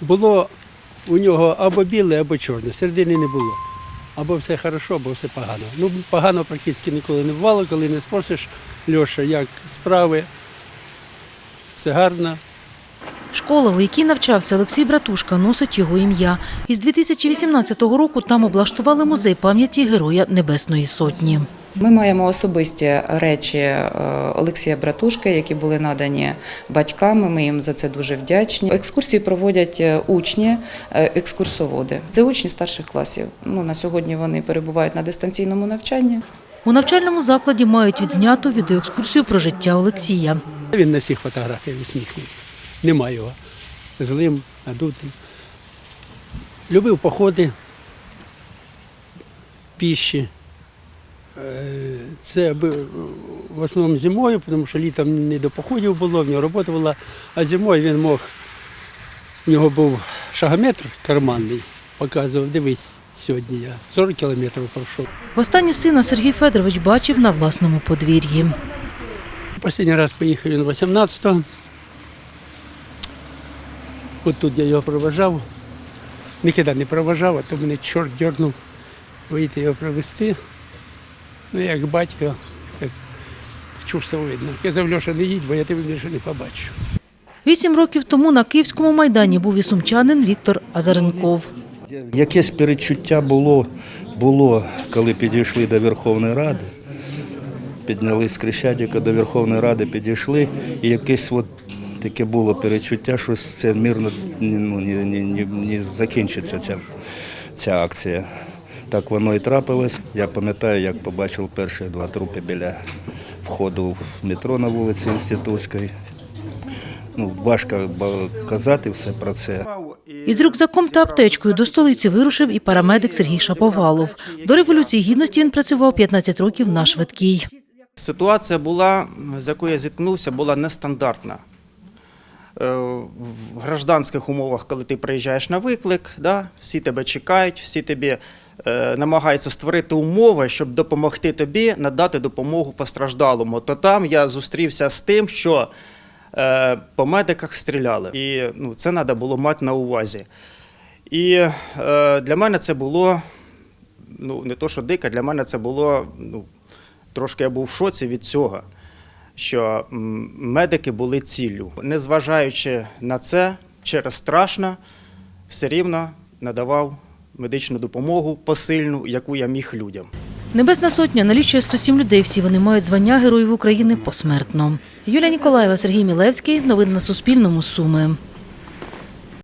було у нього або біле, або чорне. Середини не було. Або все хорошо, або все погано. Ну, погано практично ніколи не бувало, коли не спросиш Льоша, як справи, все гарно. Школа, у якій навчався Олексій Братушка, носить його ім'я. Із 2018 року там облаштували музей пам'яті Героя Небесної Сотні. Ми маємо особисті речі е, Олексія Братушки, які були надані батьками. Ми їм за це дуже вдячні. Екскурсії проводять е, учні, е, екскурсоводи. Це учні старших класів. Ну на сьогодні вони перебувають на дистанційному навчанні. У навчальному закладі мають відзняту відеоекскурсію про життя Олексія. Він на всіх фотографіях усміхнений. Нема його злим, надутим. Любив походи, піші. Е, Це в основному зимою, тому що літом не до походів було, в нього робота була, а зимою він мог, у нього був шагометр карманний, показував, дивись, сьогодні я 40 кілометрів пройшов. Востаннє сина Сергій Федорович бачив на власному подвір'ї. Останній раз поїхав він 18-го. От тут я його проважав. Ніколи не проважав, а то мене чорт дернув вийти його провести. Ну, як батько, якось чувство видно. Казав, Льоша, не їдь, бо я тебе більше не побачу. Вісім років тому на Київському майдані був і сумчанин Віктор Азаренков. Якесь перечуття було, було, коли підійшли до Верховної Ради. Піднялись з Крещатика до Верховної Ради, підійшли, і якесь от таке було перечуття, що це мирно ну, не, не, не, не закінчиться ця, ця акція. Так воно і трапилось. Я пам'ятаю, як побачив перші два трупи біля входу в метро на вулиці Інститутській. Ну, важко казати все про це. Із рюкзаком та аптечкою до столиці вирушив і парамедик Сергій Шаповалов. До Революції Гідності він працював 15 років на швидкій. Ситуація була, з якою я зіткнувся, була нестандартна. Е, В гражданських умовах, коли ти приїжджаєш на виклик, да, всі тебе чекають, всі тобі е, намагаються створити умови, щоб допомогти тобі надати допомогу постраждалому. То там я зустрівся з тим, що е, по медиках стріляли. І ну, це треба було мати на увазі. І е, для мене це було ну, не то, що дико, для мене це було ну, трошки я був в шоці від цього, що медики були ціллю. Незважаючи на це, через страшно, все рівно надавав медичну допомогу посильну, яку я міг людям. Небесна сотня налічує 107 людей. Всі вони мають звання Героїв України посмертно. Юлія Ніколаєва, Сергій Мілевський. Новини на Суспільному. Суми.